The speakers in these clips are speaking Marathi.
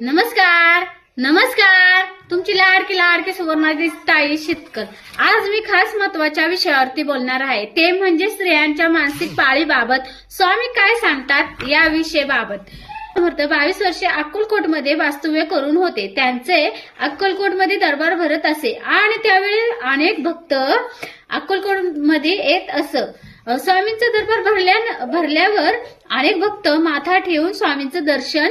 नमस्कार नमस्कार. तुमची लाडकी लाडकी सुवर्णाची ताई शेतकर. आज मी खास महत्त्वाच्या विषयावरती बोलणार आहे. ते म्हणजे स्त्रियांच्या मानसिक पाळीबाबत. स्वामी काय सांगतात या विषयाबाबत? बावीस वर्षे अक्कलकोटमध्ये वास्तव्य करून होते. त्यांचे अक्कलकोटमध्ये दरबार भरत असे. आणि त्यावेळी अनेक भक्त अक्कलकोटमध्ये येत असत स्वामींचा दरबार भरल्या भरल्यावर अनेक भक्त माथा ठेवून स्वामींचं दर्शन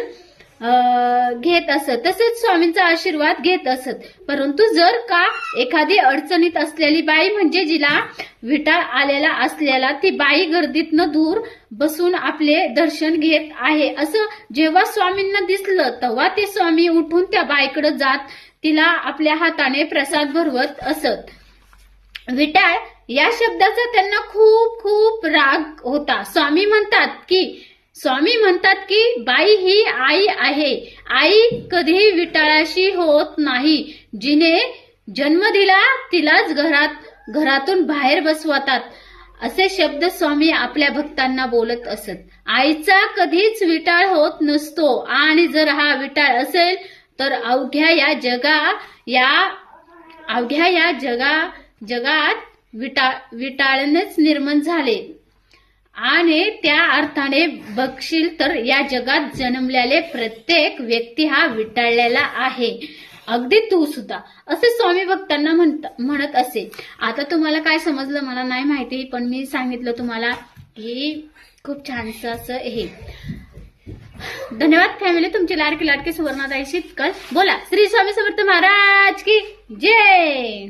घेत असत. तसेच स्वामींचा आशीर्वाद घेत असत. परंतु जर का एखादी अडचणीत असलेली बाई म्हणजे जिला विटाळ आलेला असलेला ती बाई गर्दीतनं दूर बसून आपले दर्शन घेत आहे. असं जेव्हा स्वामींना दिसलं तेव्हा ते स्वामी उठून त्या बाईकडे जात तिला आपल्या हाताने प्रसाद भरवत असत. विटाळ या शब्दाचा त्यांना खूप खूप राग होता. स्वामी म्हणतात की स्वामी म्हणतात की बाई ही आई आहे. आई कधी विटाळाशी होत नाही. जिने जन्म दिला तिलाच घरात घरातून बाहेर बसवतात. असे शब्द स्वामी आपल्या भक्तांना बोलत असत. आईचा कधीच विटाळ होत नसतो. आणि जर हा विटाळ असेल तर अवघ्या या जगा या अवघ्या या जगा जगात विटा विटाळनेच निर्माण झाले. आणि त्या अर्थाने बघशील तर या जगात जन्मलेले प्रत्येक व्यक्ती हा विटाळलेला आहे. अगदी तू सुद्धा. असे स्वामी भक्तांना म्हणत म्हणत असे. आता तुम्हाला काय समजलं मला नाही माहिती पण मी सांगितलं तुम्हाला की खूप छानसं असं हे. धन्यवाद फॅमिली तुमची लाडकी लाडकी सुवर्णाताई कल बोला. श्री स्वामी समर्थ महाराज की जय!